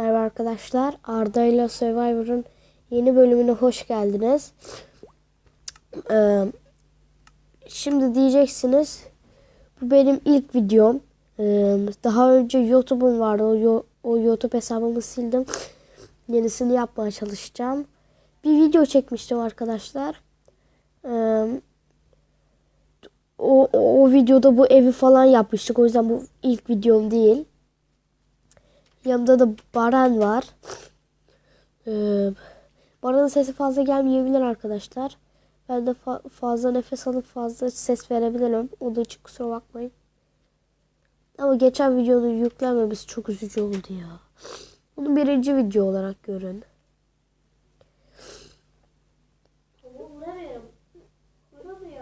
Merhaba arkadaşlar. Arda ile Survivor'ın yeni bölümüne hoş geldiniz. Ee, şimdi diyeceksiniz bu benim ilk videom. Ee, daha önce YouTube'um vardı. O, o YouTube hesabımı sildim. Yenisini yapmaya çalışacağım. Bir video çekmiştim arkadaşlar. Ee, o, o, o videoda bu evi falan yapmıştık. O yüzden bu ilk videom değil. Yanımda da Baran var. Ee, Baran'ın sesi fazla gelmeyebilir arkadaşlar. Ben de fa- fazla nefes alıp fazla ses verebilirim. O da için kusura bakmayın. Ama geçen videonun yüklenmemesi çok üzücü oldu ya. Bunu birinci video olarak görün.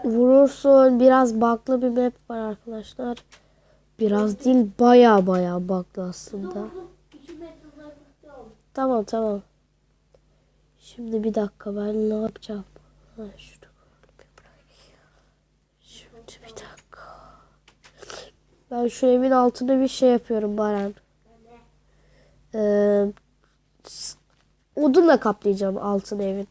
Vurursun. Biraz bug'lı bir map var arkadaşlar. Biraz değil baya baya bug'lı aslında. Tamam tamam. Şimdi bir dakika ben ne yapacağım? Ha, şunu Şimdi bir dakika. Ben şu evin altına bir şey yapıyorum Baran. Ee, odunla kaplayacağım altın evin.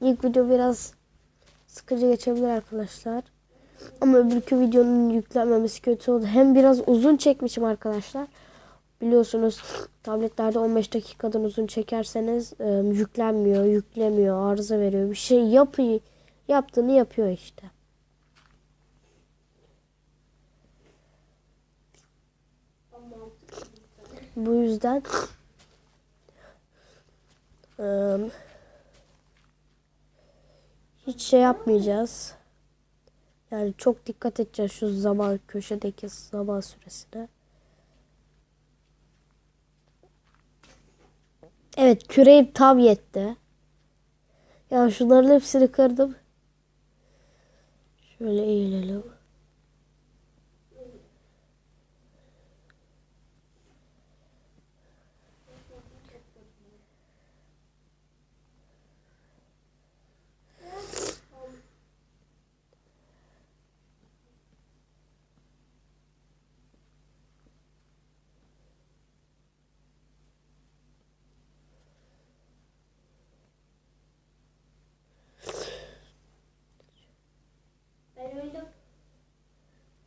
İlk video biraz sıkıcı geçebilir arkadaşlar. Ama öbürkü videonun yüklenmemesi kötü oldu. Hem biraz uzun çekmişim arkadaşlar. Biliyorsunuz tabletlerde 15 dakikadan uzun çekerseniz e, yüklenmiyor, yüklemiyor, arıza veriyor. Bir şey yapıyor, yaptığını yapıyor işte. Bu yüzden e, hiç şey yapmayacağız. Yani çok dikkat edeceğiz şu zaman köşedeki zaman süresine. Evet küreğim tam yetti. Ya şunların hepsini kırdım. Şöyle eğilelim.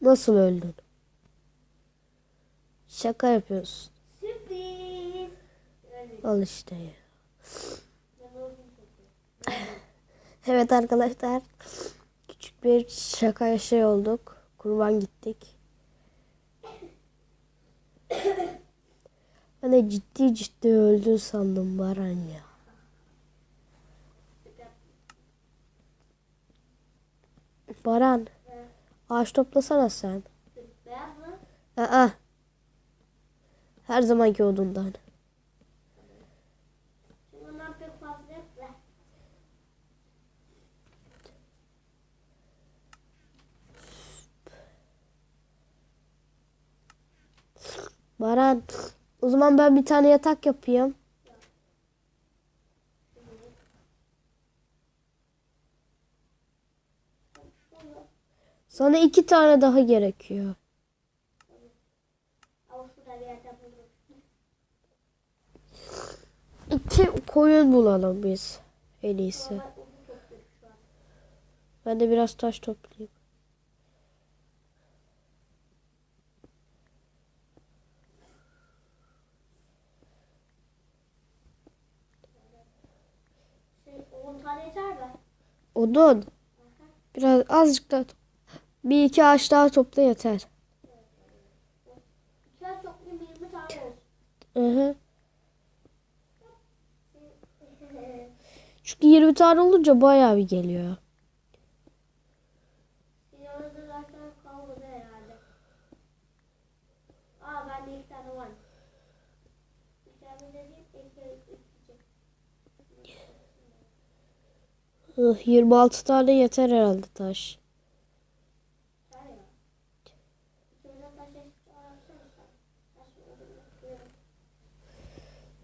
Nasıl öldün? Şaka yapıyorsun. Sürpriz. Al işte ya. Evet arkadaşlar. Küçük bir şaka şey olduk. Kurban gittik. Ben de ciddi ciddi öldün sandım Baran ya. Baran. Ağaç toplasana sen. Beyaz mı? Aa. Her zamanki odundan. Pek fazla yok da. Baran. O zaman ben bir tane yatak yapayım. Sana iki tane daha gerekiyor. İki koyun bulalım biz. En iyisi. Ben de biraz taş toplayayım. Şey, 10 tane yeter mi? Odun. Biraz azıcık daha. Bir iki ağaç daha topla yeter. Ay toplayayım 20 tane olsun. Hı. Çünkü 20 tane olunca bayağı bir geliyor. Ih, 26 tane yeter herhalde taş. Var ya. İkimizden taş eski ararsana sen. Taş mı olur?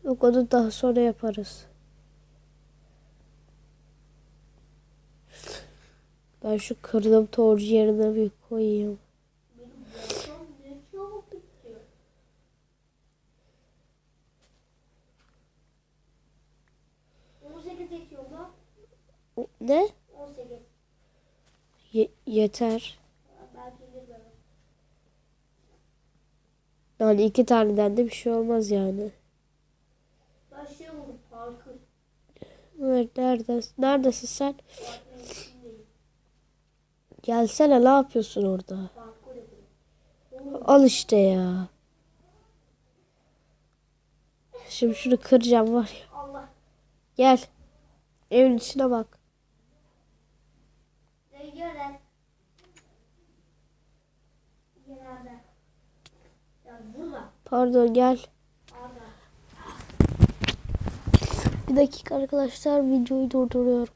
Yok onu daha sonra yaparız. Ben şu kırdığım torcu yerine bir koyayım. Ne çabuk bitti. On sekiz yetiyor mu? O- Ne? On sekiz. Ye- yeter. Yani iki taneden de bir şey olmaz yani. Ben şey buldum parkur. Evet, neredesin? Neredesin sen? Gelsene ne yapıyorsun orada? Al işte ya. Şimdi şunu kıracağım var ya. Gel. Evin içine bak. Pardon gel. Orada. Bir dakika arkadaşlar videoyu durduruyorum.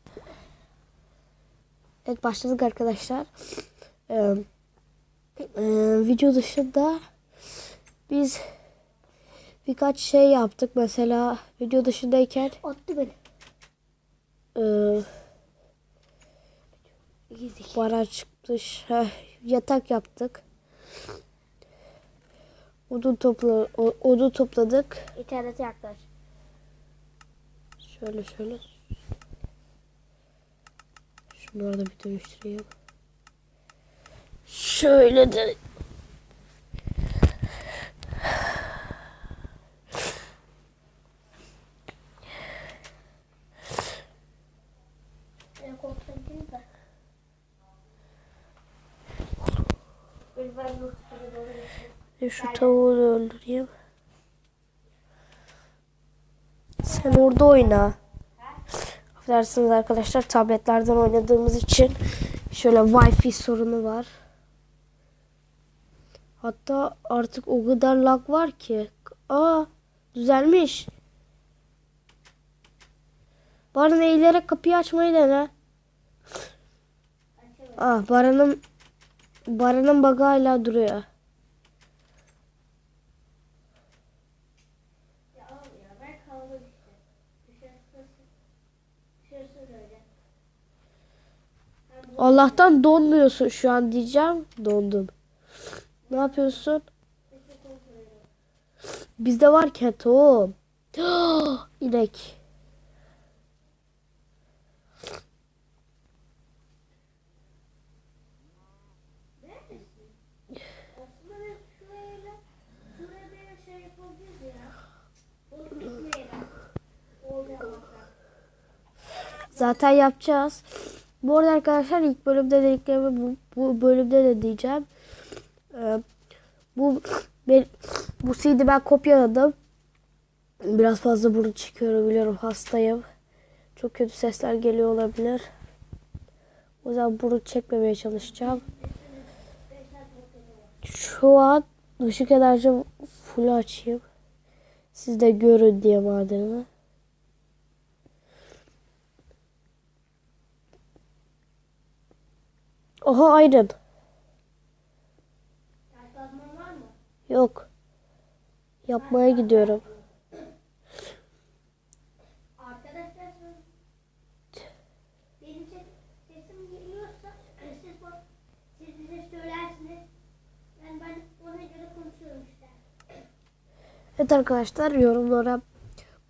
Evet başladık arkadaşlar. Ee, e, video dışında biz birkaç şey yaptık. Mesela video dışındayken Attı beni. e, bara çıktı. Heh, yatak yaptık. Odun topla odun topladık. İnternete yaklaş. Şöyle şöyle. Şunları da bir dönüştüreyim. Şöyle de. Ve şu tavuğu da öldüreyim. Sen orada oyna. Affedersiniz arkadaşlar tabletlerden oynadığımız için şöyle wifi sorunu var. Hatta artık o kadar lag var ki. Aa düzelmiş. Baran eğilerek kapıyı açmayı dene. Ah Baran'ın Baran'ın bug'ı hala duruyor. Ya oğlum ya ben kaldım işte. Dışarısı dışarısı böyle. Ben bu Allah'tan donmuyorsun şu an diyeceğim. Dondum. Ne yapıyorsun? Bizde var ki tohum. İnek. Zaten yapacağız. Bu arada arkadaşlar ilk bölümde dediklerimi bu, bu bölümde de diyeceğim. Ee, bu ben, bu CD ben kopyaladım. Biraz fazla burun çıkıyor biliyorum hastayım. Çok kötü sesler geliyor olabilir. O yüzden burun çekmemeye çalışacağım. Şu an ışık enerjim full açayım. Siz de görün diye madeni. Oha aydın. Yaklaşman var mı? Yok. Yapmaya gidiyorum. Arkadaşlar benim ses- sesim geliyorsa siz, bak- siz bize söylersiniz. Yani ben ona göre konuşuyorum işte. Evet arkadaşlar yorumlara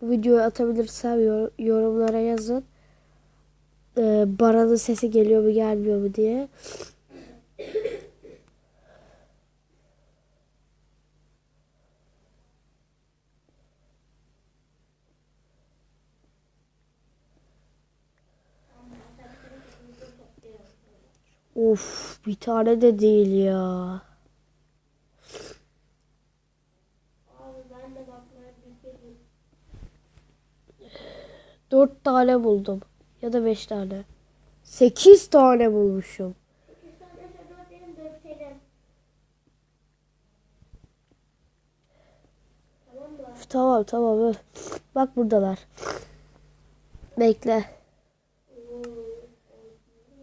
bu videoyu atabilirsem yor- yorumlara yazın. Ee, Baran'ın sesi geliyor mu gelmiyor mu diye. Of bir tane de değil ya. Bilmiyorum. Dört tane buldum. Ya da beş tane. Sekiz tane bulmuşum. Tamam Tamam öf. Bak buradalar. Bekle. Oo.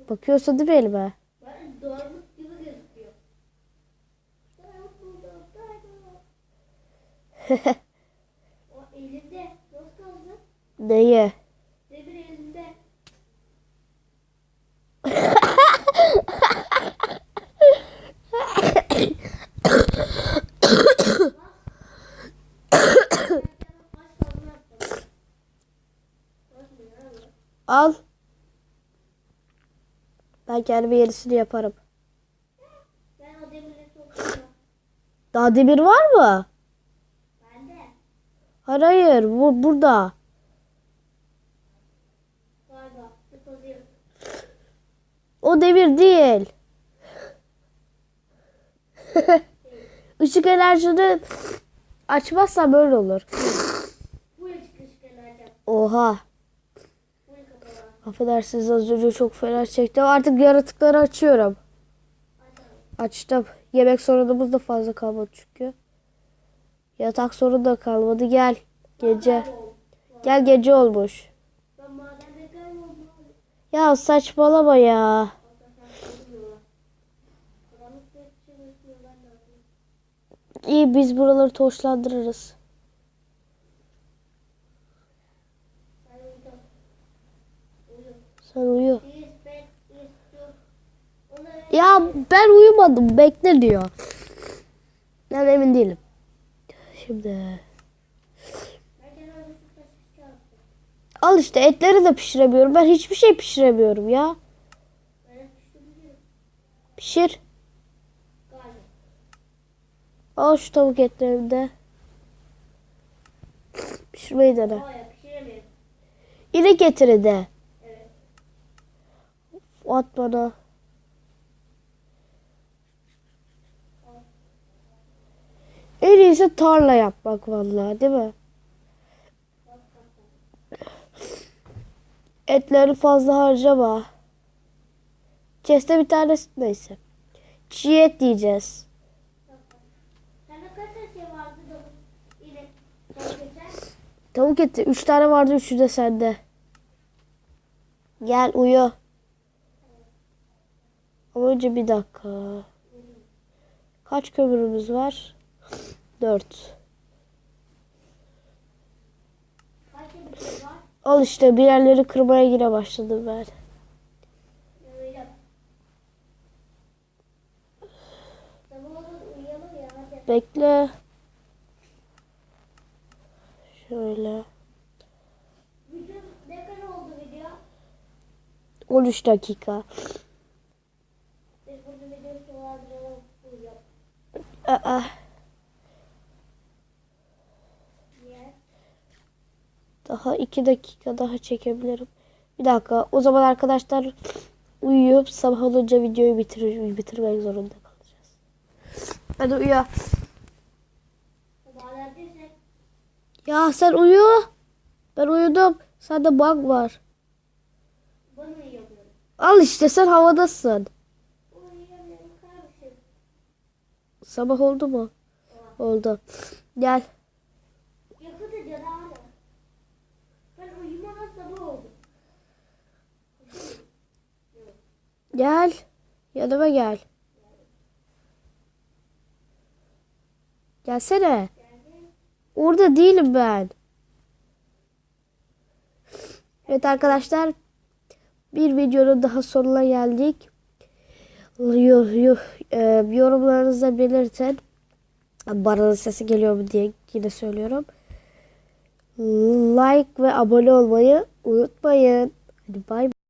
Bakıyorsun değil mi elime? Ben doğruluk gibi gözüküyor. Diamond buldum. Diamond. o elinde. Nasıl kaldı? Neyi? Demir elinde. Al. Ben kendime yenisini yaparım. Daha demir var mı? Ben de. Hayır hayır. Bu burada. O demir değil. Işık enerjini açmazsa böyle olur. Oha. Affedersiniz az önce çok fena çektim. Artık yaratıkları açıyorum. Açtım. Yemek sorunumuz da fazla kalmadı çünkü. Yatak sorunu da kalmadı. Gel. Gece. Gel gece olmuş. Ya saçmalama ya. İyi biz buraları toşlandırırız. Ben uyudum. Onları Ya ben uyumadım. Bekle diyor. Ben emin değilim. Şimdi. Al işte etleri de pişiremiyorum. Ben hiçbir şey pişiremiyorum ya. Pişir. Al şu tavuk etlerini de. Pişirmeyi dene. İnek etini de. At bana. En iyisi tarla yapmak vallahi değil mi? Etleri fazla harcama. Chest'te bir tanesi neyse. Çiğ et geçer? Tavuk eti. Üç tane vardı. Üçü de sende. Gel uyu. Ama önce bir dakika. Kaç kömürümüz var? Dört. Al işte bir yerleri kırmaya yine başladım ben. Bekle. Şöyle. Video ne kadar oldu video? 13 dakika. Biz burada video sonlandıralım. Uyuyalım. Aa, daha 2 dakika daha çekebilirim. Bir dakika. O zaman arkadaşlar uyuyup sabah olunca videoyu bitir bitirmek zorunda kalacağız. Hadi uyu. Ya sen uyu. Ben uyudum. Sende bug var. Al işte sen havadasın. Sabah oldu mu? Oldu. Gel. Gel. Yanıma gel. Gelsene. Orada değilim ben. Evet arkadaşlar. Bir videonun daha sonuna geldik. Yo- yo- e, Yorumlarınızı belirtin. Baranın sesi geliyor mu diye yine söylüyorum. Like ve abone olmayı unutmayın. Hadi bay bay.